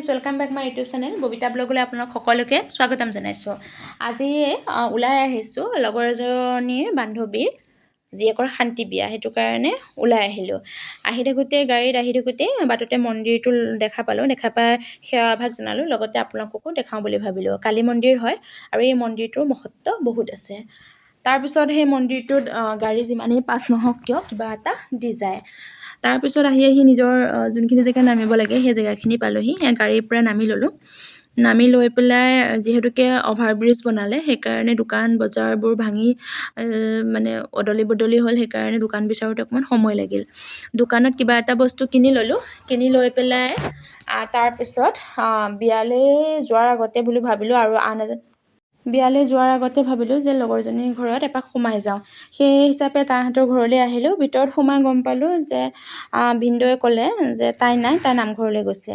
Guys welcome back my YouTube channel Babita ব্লগলৈ আপোনালোক সকলোকে স্বাগতম জনাইছোঁ। আজি ওলাই আহিছোঁ লগৰ এজনীৰ বান্ধৱীৰ জীয়েকৰ শান্তি বিয়া সেইটো কাৰণে ওলাই আহিলোঁ। আহি থাকোঁতে গাড়ীত আহি থাকোঁতে বাটতে মন্দিৰটো দেখা পালোঁ দেখা পাই সেৱাভাগ জনালোঁ লগতে আপোনালোককো দেখাওঁ বুলি ভাবিলোঁ। কালী মন্দিৰ হয় আৰু এই মন্দিৰটোৰ মহত্ব বহুত আছে। তাৰপিছত সেই মন্দিৰটোত গাড়ী যিমানেই পাছ নহওক কিয় কিবা এটা দি যায়। তাৰপিছত আহি আহি নিজৰ যোনখিনি জেগাত নামিব লাগে সেই জেগাখিনি পালোঁহি। গাড়ীৰ পৰা নামি ল'লোঁ। নামি লৈ পেলাই যিহেতুকে অভাৰব্ৰিজ বনালে সেইকাৰণে দোকান বজাৰবোৰ ভাঙি মানে অদলি বদলি হ'ল সেইকাৰণে দোকান বিচাৰোঁতে অকণমান সময় লাগিল। দোকানত কিবা এটা বস্তু কিনি ল'লোঁ। কিনি লৈ পেলাই তাৰপিছত বিয়ালৈ যোৱাৰ আগতে বুলি ভাবিলোঁ আৰু আন এজন বিয়ালৈ যোৱাৰ আগতে ভাবিলোঁ যে লগৰজনীৰ ঘৰত এপাক সোমাই যাওঁ। সেই হিচাপে তাহাঁতৰ ঘৰলৈ আহিলোঁ। ভিতৰত সোমাই গম পালোঁ যে ভিনদেউৱে ক'লে যে তাই নাই তাই নামঘৰলৈ গৈছে।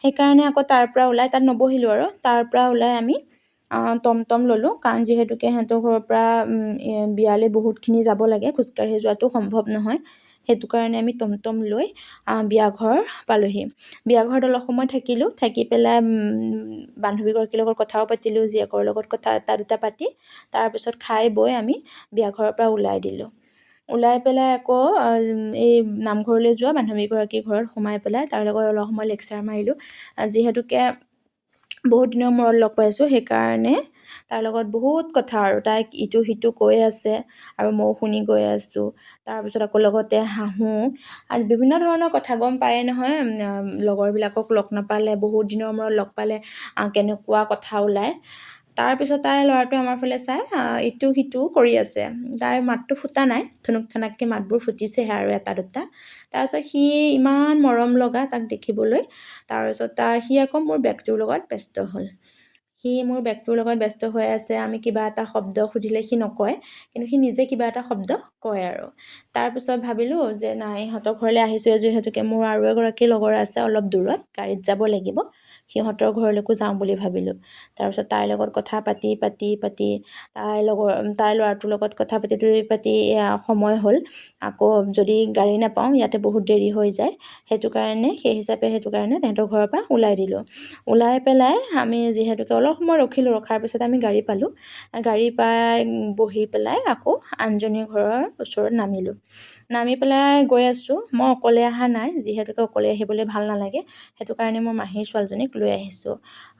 সেইকাৰণে আকৌ তাৰ পৰা ওলাই তাত নবহিলোঁ আৰু। তাৰ পৰা ওলাই আমি টমটম ল'লোঁ। কাৰণ যিহেতুকে সিহঁতৰ ঘৰৰ পৰা বিয়ালৈ বহুতখিনি যাব লাগে। খোজকাঢ়ি যোৱাটো সম্ভৱ নহয়। সেইটো কাৰণে আমি টমটম লৈ বিয়াঘৰ পালোঁহি। বিয়াঘৰত অলপ সময় থাকিলোঁ থাকি পেলাই বান্ধৱীগৰাকীৰ লগত কথাও পাতিলোঁ জীয়েকৰ লগত কথা এটা দুটা পাতি তাৰপিছত খাই বৈ আমি বিয়াঘৰৰ পৰা ওলাই দিলোঁ। ওলাই পেলাই আকৌ এই নামঘৰলৈ যোৱা বান্ধৱীগৰাকীৰ ঘৰত সোমাই পেলাই তাৰ লগত অলপ সময় লেকচাৰ মাৰিলোঁ। যিহেতুকে বহুত দিনৰ মূৰত লগ পাইছোঁ সেইকাৰণে তাৰ লগত বহুত কথা আৰু তাইক ইটো সিটো কৈ আছে আৰু ময়ো শুনি গৈ আছোঁ। তাৰপিছত আকৌ লগতে হাঁহোঁ বিভিন্ন ধৰণৰ কথা গম পায়েই নহয় লগৰবিলাকক লগ নাপালে বহুত দিনৰ মূৰত লগ পালে কেনেকুৱা কথা ওলায়। তাৰপিছত তাই ল'ৰাটোৱে আমাৰ ফালে চাই ইটো সিটো কৰি আছে। তাইৰ মাতটো ফুটা নাই থুনুক থানাককৈ মাতবোৰ ফুটিছেহে আৰু এটা দুটা। তাৰপিছত সি ইমান মৰম লগা তাক দেখিবলৈ। তাৰপিছত তাৰ সি আকৌ মোৰ বেগটোৰ লগত ব্যস্ত হ'ল। সি মোৰ বেগটোৰ লগত ব্যস্ত হৈ আছে আমি কিবা এটা শব্দ সুধিলে সি নকয় কিন্তু সি নিজে কিবা এটা শব্দ কয় আৰু। তাৰপিছত ভাবিলোঁ যে নাই ইহঁতৰ ঘৰলৈ আহিছোঁ যিহেতুকে মোৰ আৰু এগৰাকী লগৰ আছে অলপ দূৰত গাড়ীত যাব লাগিব। সিহঁতৰ ঘৰলৈকো যাওঁ বুলি ভাবিলোঁ। তাৰপিছত তাইৰ লগত কথা পাতি পাতি পাতি তাইৰ লগৰ তাইৰ ল'ৰাটোৰ লগত কথা পাতি পাতি সময় হ'ল। আকৌ যদি গাড়ী নাপাওঁ ইয়াতে বহুত দেৰি হৈ যায়। সেইটো কাৰণে সেই হিচাপে সেইটো কাৰণে তেহেঁতৰ ঘৰৰ পৰা ওলাই দিলোঁ। ওলাই পেলাই আমি যিহেতুকে অলপ সময় ৰখিলোঁ ৰখাৰ পিছত আমি গাড়ী পালোঁ। গাড়ী পাই বহি পেলাই আকৌ আনজনীৰ ঘৰৰ ওচৰত নামিলোঁ। নামি পেলাই গৈ আছোঁ। মই অকলে অহা নাই যিহেতুকে অকলে আহিবলৈ ভাল নালাগে। সেইটো কাৰণে মই মাহীৰ ছোৱালীজনীক লৈ আহিছোঁ।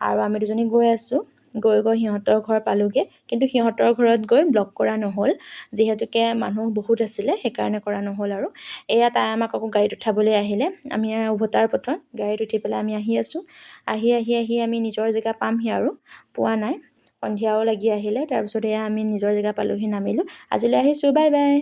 আৰু আমি দুজনী গৈ আছোঁ। গৈ গৈ সিহঁতৰ ঘৰ পালোঁগৈ। কিন্তু সিহঁতৰ ঘৰত গৈ ব্লগ কৰা নহ'ল। যিহেতুকে মানুহ বহুত আছিলে সেইকাৰণে কৰা নহ'ল আৰু। এয়া তাই আমাক আকৌ গাড়ীত উঠাবলৈ আহিলে। আমি উভতাৰ পথত গাড়ীত উঠি পেলাই আমি আহি আছোঁ। আহি আহি আহি আমি নিজৰ জেগা পামহি আৰু। পোৱা নাই। সন্ধিয়াও লাগি আহিলে। তাৰপিছত এয়া আমি নিজৰ জেগা পালোঁহি নামিলোঁ। আজিলৈ আহিছোঁ। Bye bye.